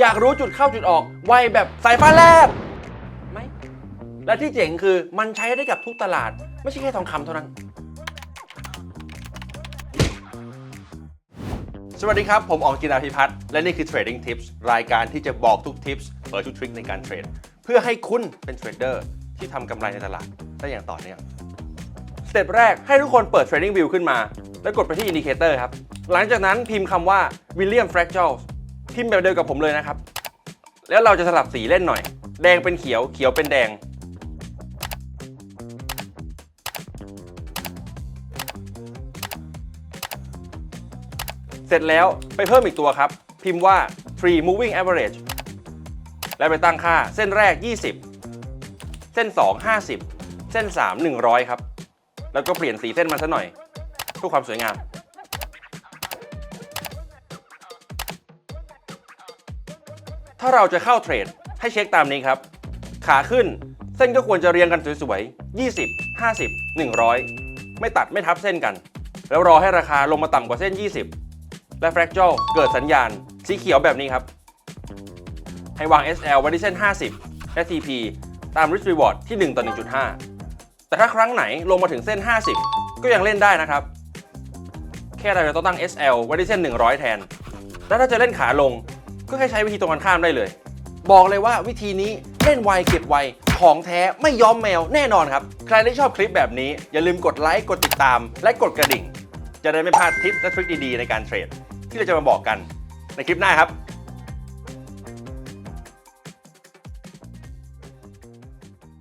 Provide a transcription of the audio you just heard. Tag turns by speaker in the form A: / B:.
A: อยากรู้จุดเข้าจุดออก ไวแบบสายฟ้าแลบไหมและที่เจ๋งคือมันใช้ได้กับทุกตลาด ไม่ใช่แค่ทองคำเท่านั้น สวัสดีครับ ผมอองจินาพิพัฒน์และนี่คือ Trading Tips รายการที่จะบอกทุกทิปส์เปิดทุกทริคในการเทรด เพื่อให้คุณเป็นเทรดเดอร์ที่ทำกำไรในตลาดได้อย่างต่อเนื่องสเต็ปแรกให้ทุกคนเปิด Trading View ขึ้นมา แล้วกดไปที่ Indicator ครับ หลังจากนั้นพิมพ์คำว่า William Fractals พิมพ์แบบเดียวกับผมเลยนะครับ แล้วเราจะสลับสีเล่นหน่อย แดงเป็นเขียว เขียวเป็นแดง เสร็จแล้วไปเพิ่มอีกตัวครับ พิมพ์ว่า free moving average แล้วไปตั้งค่าเส้นแรก 20 เส้น 2 50 เส้น 3 100 ครับ แล้วก็เปลี่ยนสีเส้นมันซะหน่อยเพื่อความสวยงาม ถ้าเราจะเข้าเทรดให้เช็คตามนี้ครับ ขาขึ้นเส้นก็ควรจะเรียงกันสวยๆ 20 50 100 ไม่ตัดไม่ทับเส้นกัน แล้วรอให้ราคาลงมาต่ำกว่าเส้น 20 และ fractal เกิดสัญญาณ สีเขียวแบบนี้ครับ ให้วาง SL ไว้ที่เส้น 50 และ TP ตาม risk reward ที่ 1 ต่อ 1.5 แต่ถ้าครั้งไหนลงมาถึงเส้น 50 ก็ยังเล่นได้นะครับ แค่เราจะต้องตั้ง SL ไว้ที่เส้น 100 แทน แล้วถ้าจะเล่นขาลง ก็แค่ใช้วิธีตรงกันข้ามได้เลย บอกเลยว่าวิธีนี้เล่นไวเก็บไวของแท้ไม่ย้อมแมวแน่นอนครับ ใครที่ชอบคลิปแบบนี้ อย่าลืมกดไลค์กดติดตาม และกดกระดิ่ง จะได้ไม่พลาดทิปและทริคดีๆในการเทรด ที่เราจะมาบอกกันในคลิปหน้าครับ